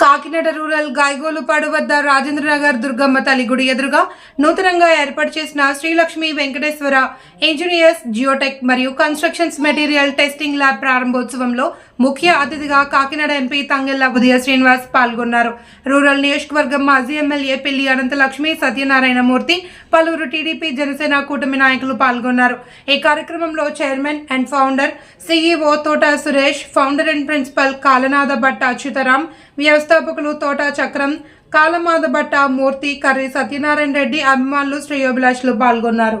Kakinada rural గాయగోలుపాడు వద్ద రాజేంద్రనగర్ దుర్గమ్మ తల్లి గుడి ఎదురుగా నూతనంగా ఏర్పాటు చేసిన శ్రీలక్ష్మి వెంకటేశ్వర ఇంజనీర్స్ జియోటెక్ మరియు కన్స్ట్రక్షన్స్ మెటీరియల్ టెస్టింగ్ ల్యాబ్ ప్రారంభోత్సవంలో ముఖ్య అతిథిగా కాకినాడ ఎంపీ తంగెల్ల ఉదయ శ్రీనివాస్ పాల్గొన్నారు. రూరల్ నియోజకవర్గం మాజీ ఎమ్మెల్యే పెళ్ళి అనంతలక్ష్మి సత్యనారాయణమూర్తి పలువురు టీడీపీ జనసేన కూటమి నాయకులు పాల్గొన్నారు. ఈ కార్యక్రమంలో chairman and founder CEO Thota Suresh founder and principal Kalanatha Bhatta Achyutaram వ్యవస్థాపకులు తోట చక్రం కాలమాద భట్ట మూర్తి కర్రీ సత్యనారాయణ రెడ్డి అభిమానులు శ్రేయోభిలాషులు పాల్గొన్నారు.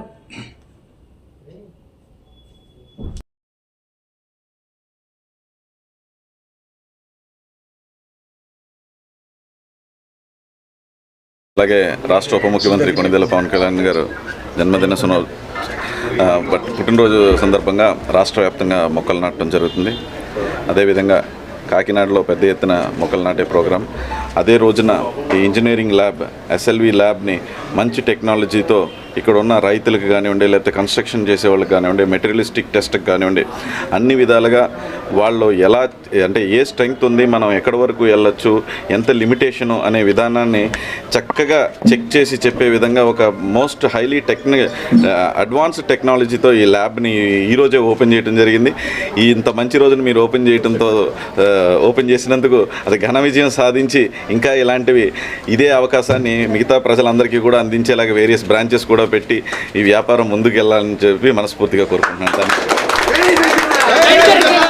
అలాగే రాష్ట్ర ఉప ముఖ్యమంత్రి కొనిదెల పవన్ కళ్యాణ్ గారు జన్మదిన సునో బట్ పుట్టినరోజు సందర్భంగా రాష్ట్ర వ్యాప్తంగా మొక్కలు నాటడం జరుగుతుంది. అదేవిధంగా కాకినాడలో పెద్ద ఎత్తున మొక్కలు నాటే ప్రోగ్రాం. అదే రోజున ఈ ఇంజనీరింగ్ ల్యాబ్ ఎస్ఎల్వి ల్యాబ్ని మంచి టెక్నాలజీతో ఇక్కడ ఉన్న రైతులకు కానివ్వండి లేకపోతే కన్స్ట్రక్షన్ చేసే వాళ్ళకి కానివ్వండి మెటీరియలిస్టిక్ టెస్ట్కి కానివ్వండి అన్ని విధాలుగా వాళ్ళు ఎలా అంటే ఏ స్ట్రెంగ్త్ ఉంది మనం ఎక్కడి వరకు వెళ్ళొచ్చు ఎంత లిమిటేషను అనే విధానాన్ని చక్కగా చెక్ చేసి చెప్పే విధంగా ఒక మోస్ట్ హైలీ టెక్ని అడ్వాన్స్డ్ టెక్నాలజీతో ఈ ల్యాబ్ని ఈరోజే ఓపెన్ చేయడం జరిగింది. ఈ ఇంత మంచి రోజున మీరు ఓపెన్ చేయడంతో ఓపెన్ చేసినందుకు అది ఘన విజయం సాధించి ఇంకా ఇలాంటివి ఇదే అవకాశాన్ని మిగతా ప్రజలందరికీ కూడా అందించేలాగా వేరియస్ బ్రాంచెస్ కూడా పెట్టి ఈ వ్యాపారం ముందుకు వెళ్ళాలని చెప్పి మనస్ఫూర్తిగా కోరుకుంటున్నాను.